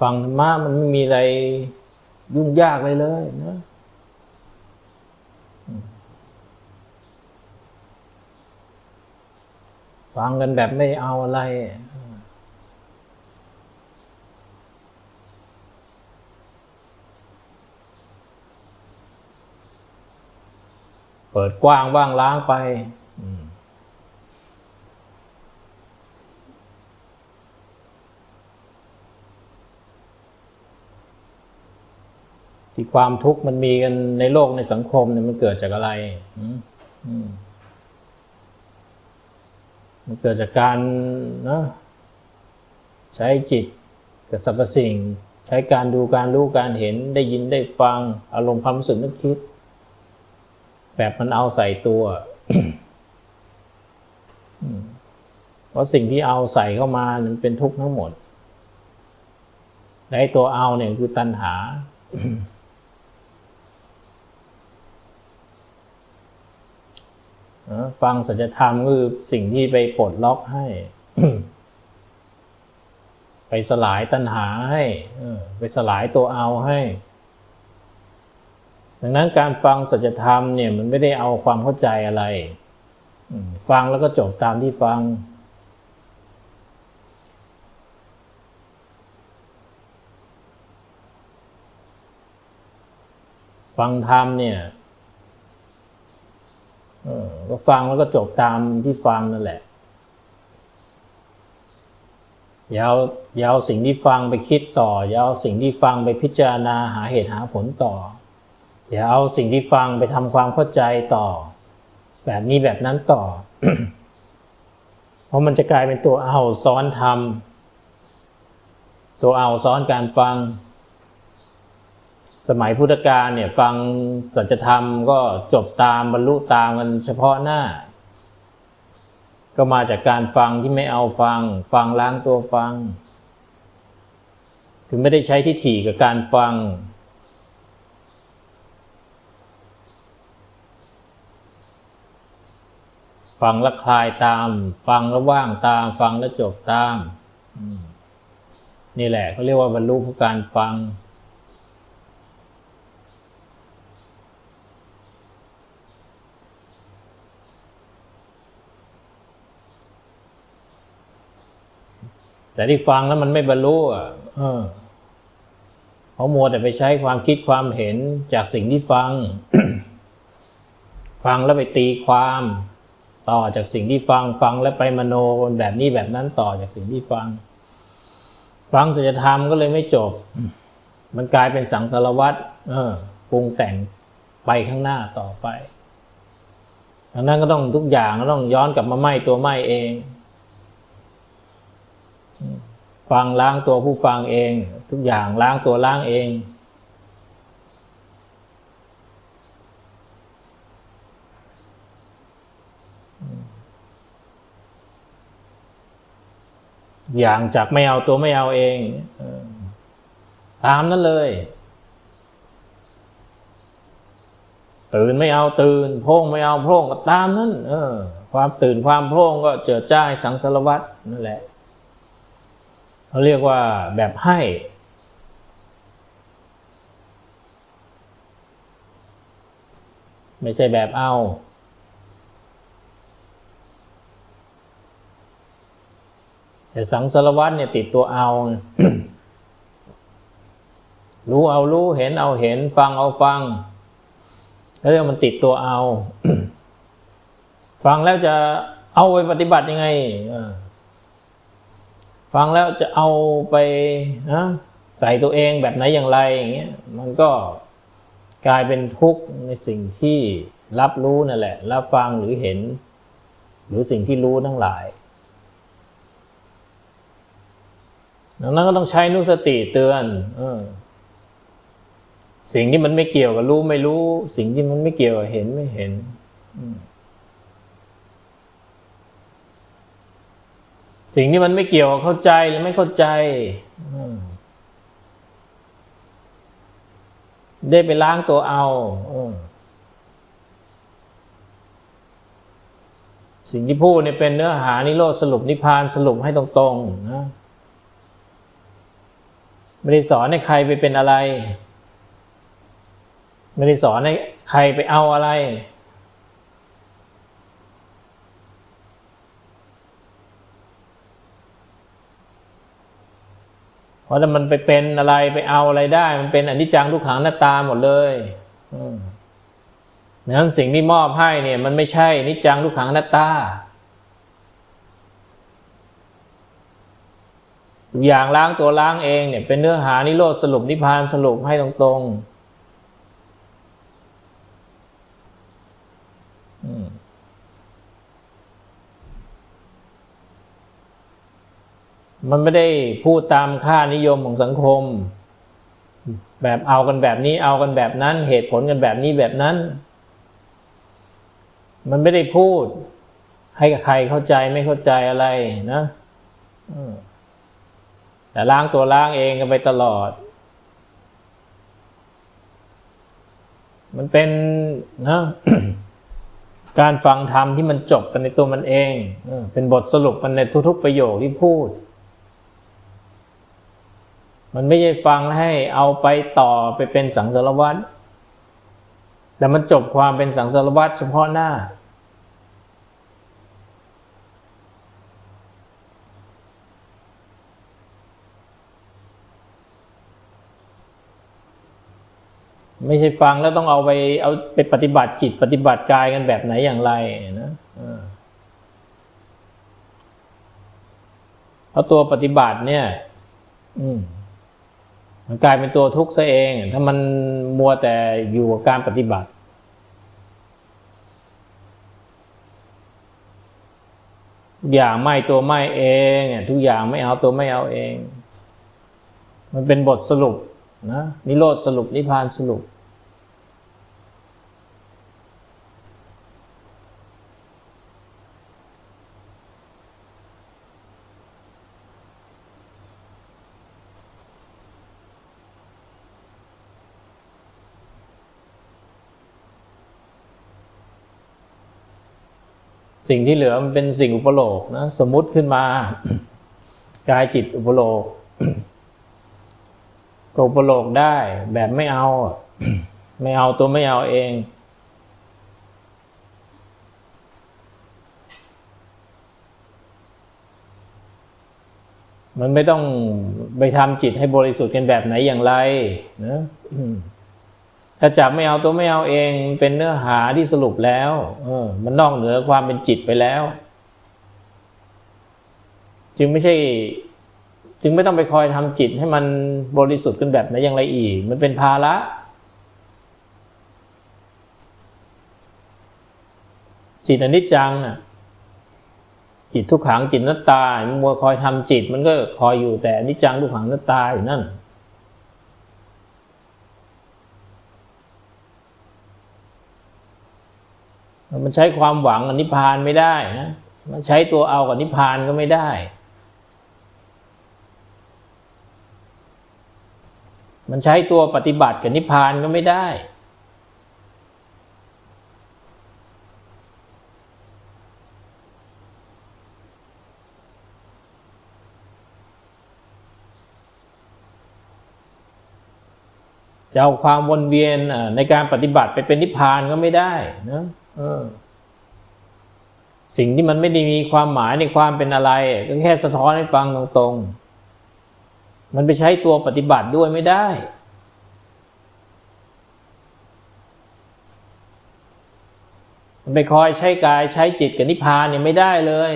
ฟังธรรมะมันไม่มีอะไรยุ่งยากเลยเลยนะฟังกันแบบไม่เอาอะไรเปิดกว้างว่างล้างไป ที่ความทุกข์มันมีกันในโลกในสังคมเนี่ยมันเกิดจากอะไรมันเกิดจากการนะใช้จิตกับสรรพสิ่ง ใช้การดูการรู้การเห็นได้ยินได้ฟัง อารมณ์ความรู้สึกนึกคิด แบบมันเอาใส่ตัวเพราะสิ่งที่เอาใส่เข้ามามันเป็นทุกข์ทั้งหมดและตัวเอาเนี่ยคือตัณหา นะ ฟังสัจธรรมก็คือสิ่งที่ไปปลดล็อกให้ ไปสลายตัณหาให้ไปสลายตัวเอาให้ ดังนั้นการฟังสัจธรรมเนี่ยมันไม่ได้เอาความเข้าใจอะไร ฟังแล้วก็จบตามที่ฟัง ฟังธรรมเนี่ย เออ ก็ฟังแล้วก็จบตามที่ฟังนั่นแหละอย่าเอาอย่าเอาสิ่งที่ฟังไปคิดต่อ อย่าเอาสิ่งที่ฟังไปพิจารณาหาเหตุหาผลต่อ อย่าเอาสิ่งที่ฟังไปทำความเข้าใจต่อ แบบนี้แบบนั้นต่อ เพราะมันจะกลายเป็นตัวเอาซ้อนทำตัวเอาซ้อนการฟัง สมัยพุทธกาลเนี่ยฟังสัจธรรมก็จบตามบรรลุตามกันเฉพาะหน้า ก็มาจากการฟังที่ไม่เอาฟัง ฟังล้างตัวฟัง คือไม่ได้ใช้ที่ถี่กับการฟัง ฟังแล้วคลายตาม ฟังแล้วว่างตาม ฟังแล้วจบตามอืมนี่แหละเขาเรียกว่าบรรลุผู้การฟัง แต่ที่ฟังแล้วมันไม่บรรลุอะเออเพราะมัวแต่ไปใช้ความคิดความเห็นจากสิ่งที่ฟัง ฟังแล้วไปตีความ ต่อจากสิ่งที่ฟัง ฟังแล้วไปมโนแบบนี้แบบนั้นต่อจากสิ่งที่ฟัง ฟังสัจธรรมก็เลยไม่จบ มันกลายเป็นสังสารวัตรเออปรุงแต่งไปข้างหน้าต่อไปดังนั้นก็ต้องทุกอย่างก็ต้องย้อนกลับมาไหม้ตัวไหม้เอง ฟังล้างตัวผู้ฟังเอง ทุกอย่างล้างตัวล้างเองอย่างจากไม่เอาตัวไม่เอาเองตามนั้นเลย ตื่นไม่เอาตื่นโพ่งไม่เอาโพ่งก็ตามนั้น เออ ความตื่นความโพ่งก็เจิดจ้ายสังสารวัตรนั่นแหละ เขาเรียกว่าแบบให้ ไม่ใช่แบบเอาแต่สังสารวัตรเนี่ยติดตัวเอา รู้เอารู้เห็นเอาเห็น ฟังเอาฟัง แล้วเรียกมันติดตัวเอา ฟังแล้วจะเอาไปปฏิบัติยังไง ฟังแล้วจะเอาไปนะใส่ตัวเองแบบไหนอย่างไรอย่างเงี้ยมันก็กลายเป็นทุกข์ในสิ่งที่รับรู้นั่นแหละ รับฟังหรือเห็น หรือสิ่งที่รู้ทั้งหลายดังนั้นก็ต้องใช้นุสติเตือนออสิ่งที่มันไม่เกี่ยวกับรู้ไม่รู้ สิ่งที่มันไม่เกี่ยวกับเห็นไม่เห็น อืม สิ่งที่มันไม่เกี่ยวเข้าใจหรือไม่เข้าใจได้ไปล้างตัวเอาอสิ่งที่พูดเนี่ยเป็นเนื้อหานิโรธสรุปนิพพานสรุปให้ตรงๆนะไม่ได้สอนให้ใครไปเป็นอะไร ไม่ได้สอนให้ใครไปเอาอะไร ราะถ้ามันไปเป็นอะไรไปเอาอะไรได้ มันเป็นอนิจจังทุกขังหน้าตาหมดเลยดังนั้นสิ่งที่มอบให้เนี่ย มันไม่ใช่อนิจจังทุกขังหน้าตาทุกอย่างล้างตัวล้างเองเนี่ย เป็นเนื้อหานิโรธสรุปนิพพานสรุปให้ตรงๆ มันไม่ได้พูดตามค่านิยมของสังคม แบบเอากันแบบนี้เอากันแบบนั้น เหตุผลกันแบบนี้แบบนั้น มันไม่ได้พูด ให้ใครเข้าใจไม่เข้าใจอะไรนะแต่ล้างตัวล้างเองกันไปตลอด มันเป็นนะการฟังธรรมที่มันจบกันในตัวมันเองเออเป็นบทสรุปมันในทุกๆประโยคที่พูด มันไม่ใช่ฟังให้เอาไปต่อไปเป็นสังสารวัตรแต่มันจบความเป็นสังสารวัตรเฉพาะหน้า ไม่ใช่ฟังแล้วต้องเอาไปเอาไปปฏิบัติจิตปฏิบัติกายกันแบบไหนอย่างไรนะเพราะตัวปฏิบัติเนี่ย อืม มันกลายเป็นตัวทุกข์ซะเอง ถ้ามันมัวแต่อยู่กับการปฏิบัติ อย่างไม่ตัวไม่เอง ทุกอย่างไม่เอาตัวไม่เอาเอง มันเป็นบทสรุปนะนิโรธสรุปนิพพานสรุป สิ่งที่เหลือมันเป็นสิ่งอุปโลกนะสมมุติขึ้นมากายจิตอุปโลกก็อุปโลกได้แบบไม่เอา ไม่เอาตัวไม่เอาเอง มันไม่ต้องไปทำจิตให้บริสุทธิ์กันแบบไหนอย่างไรนะ ถ้าจับไม่เอาตัวไม่เอาเองเป็นเนื้อหาที่สรุปแล้วเออมันนอกเหนือความเป็นจิตไปแล้ว จึงไม่ใช่ จึงไม่ต้องไปคอยทำจิตให้มันบริสุทธิ์กันแบบไหนอย่างไรอีก มันเป็นภาระจิตอนิจจังน่ะ จิตทุกขังจิตนัตตา มันมัวคอยทำจิต มันก็คอยอยู่แต่อนิจจังทุกขังนัตตาอยู่นั่น มันใช้ความหวังกับนิพพานไม่ได้นะ มันใช้ตัวเอากับนิพพานก็ไม่ได้ มันใช้ตัวปฏิบัติกับนิพพานก็ไม่ได้ จะเอาความวนเวียนในการปฏิบัติไปเป็นนิพพานก็ไม่ได้นะ สิ่งที่มันไม่ได้มีความหมายในความเป็นอะไร ก็แค่สะท้อนให้ฟังตรงๆ มันไปใช้ตัวปฏิบัติด้วยไม่ได้มันไปคอยใช้กายใช้จิตกับนิพพานเนี่ยไม่ได้เลย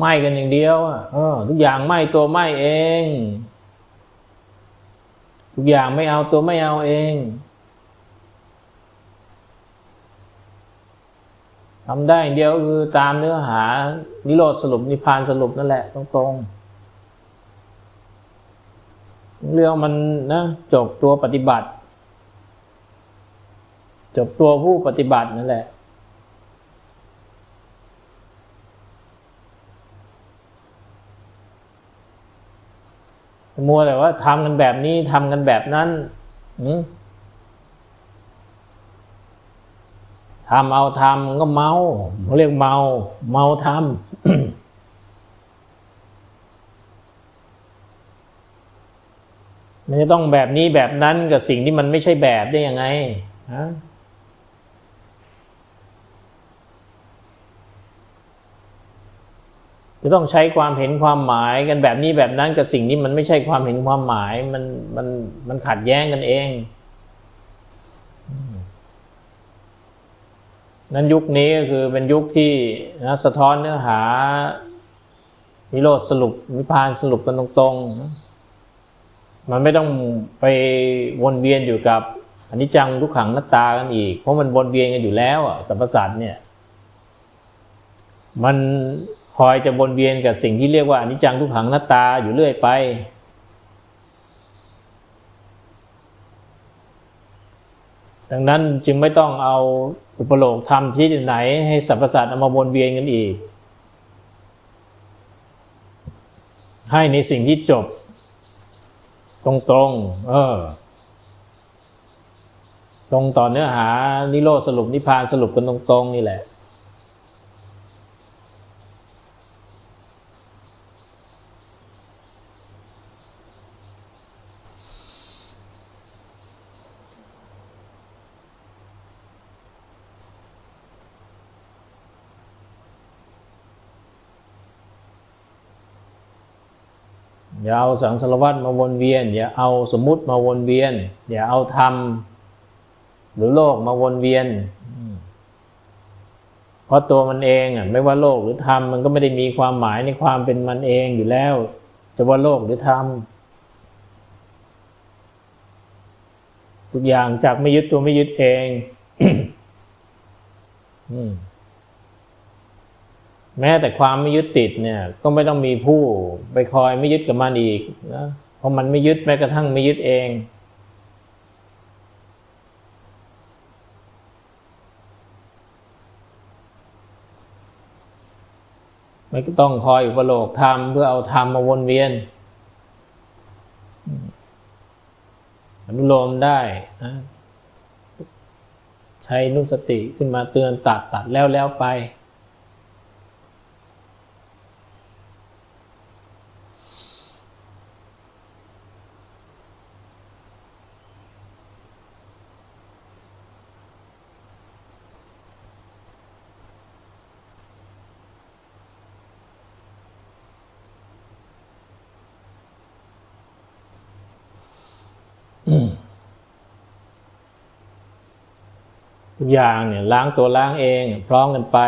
ไหม้กันอย่างเดียวอะเอทุกอย่างไหม้ตัวไหม้เอง ทุกอย่างไม่เอาตัวไม่เอาเองทำได้อย่างเดียวคือตามเนื้อหา นิโรธสรุปนิพพานสรุปนั่นแหละตรงๆเรื่องมันนะจบตัวปฏิบัติ จบตัวผู้ปฏิบัตินั่นแหละ มัวแต่ว่าทำกันแบบนี้ทำกันแบบนั้นทำเอาทำมันก็เมาเขาเรียกเมา เมาทำมันจะต้องแบบนี้แบบนั้นกับสิ่งที่มันไม่ใช่แบบได้ยังไงฮะ จะต้องใช้ความเห็นความหมายกันแบบนี้แบบนั้นกับสิ่งที่มันไม่ใช่ความเห็นความหมายมันมันมันขัดแย้งกันเองนั้นยุคนี้ก็คือเป็นยุคที่นะสะท้อนเนื้อหานิโรธสรุปนิพพานสรุปกันตรงๆ มันไม่ต้องไปวนเวียนอยู่กับอนิจจังทุกขังนัตตากันอีก เพราะมันวนเวียนกันอยู่แล้วอะสรรพสัตว์เนี่ย มัน คอยจะวนเวียนกับสิ่งที่เรียกว่าอนิจจังทุกขังนัตตาอยู่เรื่อยไป ดังนั้นจึงไม่ต้องเอาอุปโลกธรรมที่ไหน ให้สรรพสัตว์เอามาวนเวียนกันอีก ให้ในสิ่งที่จบ ตรงตรงๆเออ ตรงต่อเนื้อหา นิโรธสรุปนิพพานสรุปกันตรงตรงๆนี่แหละ อย่าเอาสังสารวัตรมาวนเวียน อย่าเอาสมมุติมาวนเวียน อย่าเอาธรรมหรือโลกมาวนเวียนเพราะตัวมันเองอะไม่ว่าโลกหรือธรรมมันก็ไม่ได้มีความหมายในความเป็นมันเองอยู่แล้ว จะว่าโลกหรือธรรมทุกอย่างจากไม่ยึดตัวไม่ยึดเอง อืม แม้แต่ความไม่ยึดติดเนี่ย ก็ไม่ต้องมีผู้ไปคอยไม่ยึดกับมันอีกนะเพราะมันไม่ยึดแม้กระทั่งไม่ยึดเองไม่ก็ต้องคอยอุปโลกธรรมเพื่อเอาธรรมมาวนเวียนอนุโลมได้นะใช้นุสติขึ้นมาเตือนตัดตัดแล้วแล้วไป ทุกอย่างเนี่ยล้างตัวล้างเอง พร้อมกันไป